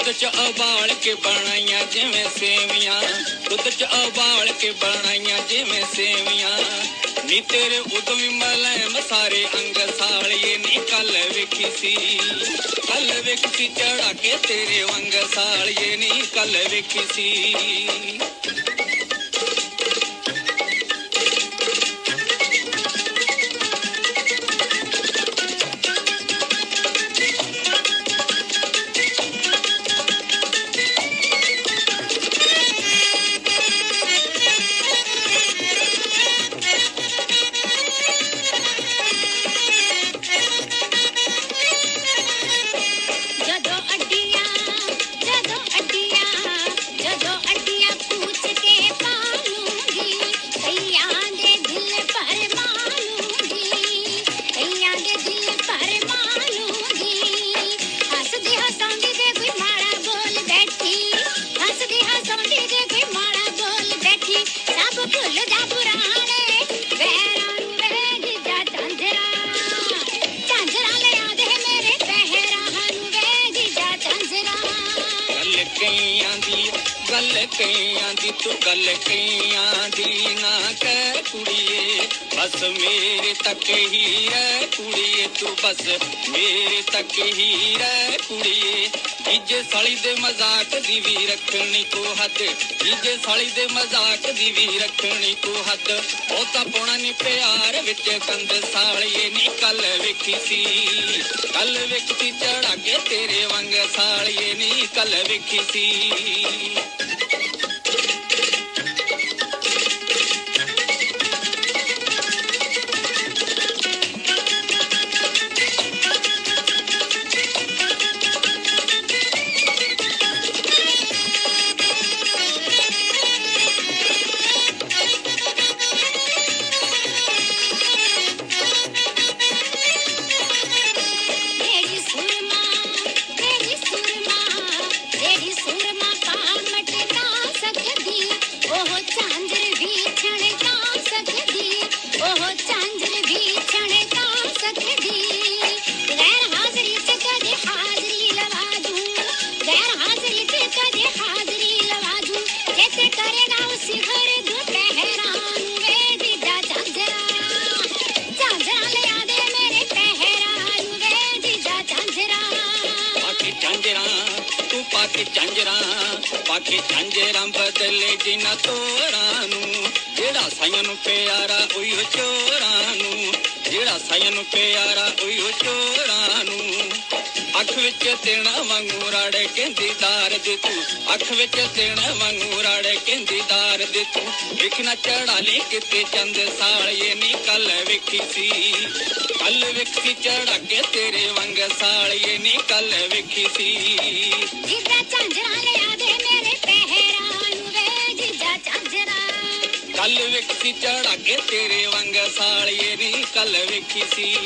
ਉਬਾਲ ਕੇ ਬਣਾਈਆਂ ਜਿਵੇਂ ਸੇਵੀਆਂ ਦੁੱਧ ਚ ਉਬਾਲ ਕੇ ਬਣਾਈਆਂ ਜਿਵੇਂ ਸੇਵੀਆਂ ਨੀ ਤੇਰੇ ਉਦੋਂ ਵੀ ਮਲੈਮ ਸਾਰੇ ਅੰਗ ਸਾਲੀਏ ਨੀ ਕੱਲ ਵੇਖੀ ਸੀ ਕੱਲ ਵੇਖੀ ਸੀ ਚੜਾ ਕੇ ਤੇਰੇ ਵੰਗ ਸਾਲੀਏ ਨੀ ਕੱਲ ਵੇਖੀ ਸੀ ਗੱਲ ਕਈਆਂ ਦੀ, ਤੂੰ ਗੱਲ ਕਈਆਂ ਦੀ ਨਾ ਕਹਿ ਕੁੜੀਏ। ਬਸ ਮੇਰੇ ਤੱਕ ਹੀ ਰਹਿ ਕੁੜੀਏ ਤੂੰ, ਬਸ ਮੇਰੇ ਤੱਕ ਹੀ ਰਹਿ ਕੁੜੀਏ। ਜੀਜੇ ਸਾਲੀ ਦੇ ਮਜ਼ਾਕ ਦੀ ਵੀ ਰੱਖਣੀ ਕੋ ਹੱਦ। ਜੀਜੇ ਸਾਲੀ ਦੇ ਮਜ਼ਾਕ ਦੀ ਵੀ ਰੱਖਣੀ ਕੋ ਹੱਦ। ਉਹ ਤਾਂ ਪੋਣਾ ਨਹੀਂ ਪਿਆਰ ਵਿੱਚ ਕੰਦ ਸਾਲੀਏ, ਨੀ ਕੱਲ ਵੇਖੀ ਸੀ। ਕੱਲ ਵੇਖੀ ਚੜਾ ਕੇ ਤੇਰੇ ਵਾਂਗ ਸਾਲੀਏ, ਨੀ ਕੱਲ ਵੇਖੀ ਸੀ। ਝਾਂਜਰਾਂ, ਤੂੰ ਪਾਕੇ ਝਾਂਜਰਾਂ ਪਾਕੇ ਝਾਂਜਰਾਂ ਬਦਲੇ ਜਿਨਾ ਤੋਰਾਂ ਨੂੰ। ਜਿਹੜਾ ਸਾਈਆਂ ਨੂੰ ਪਿਆਰਾ, ਉਹੀਓ ਚੋਰਾਂ ਨੂੰ। ਜਿਹੜਾ ਸਾਈਆਂ ਨੂੰ ਪਿਆਰਾ, ਉਹੀਓ ਚੋਰਾਂ ਨੂੰ। ਅੱਖ ਵਿੱਚ ਤੇਣਾ ਵਾਂਗੂ ਰਾੜੇ ਕਹਿੰਦੀ ਦਾਰ ਦੇ ਤੂੰ ਅੱਖ ਵਿੱਚ ਤੇਣਾ ਵਾਂਗੂ ਰਾੜੇ ਕਹਿੰਦੀ ਦਾਰ ਦੇ ਤੂੰ ਵਿਖਣਾ ਚੜਾ ਲਈ ਕਿਤੇ ਚੰਦ ਸਾਲੀਏ ਨੀ ਕੱਲ ਵੇਖੀ ਸੀ। ਕੱਲ ਵੇਖੀ ਚੜਾ ਕੇ ਤੇਰੇ ਵਾਂਗ ਸਾਲੀਏ ਨੀ ਕੱਲ ਵੇਖੀ ਸੀ। ਜਿੱਦਾ ਝਾਂਜਰਾ ਲਿਆ ਦੇ ਮੇਰੇ ਪਹਿਰਾਂ ਨੂੰ ਵੇ ਜਿੱਦਾ ਝਾਂਜਰਾ ਕੱਲ ਵੇਖੀ ਚੜਾ ਕੇ ਤੇਰੇ ਵਾਂਗ ਸਾਲੀਏ ਨੀ ਕੱਲ ਵੇਖੀ ਸੀ।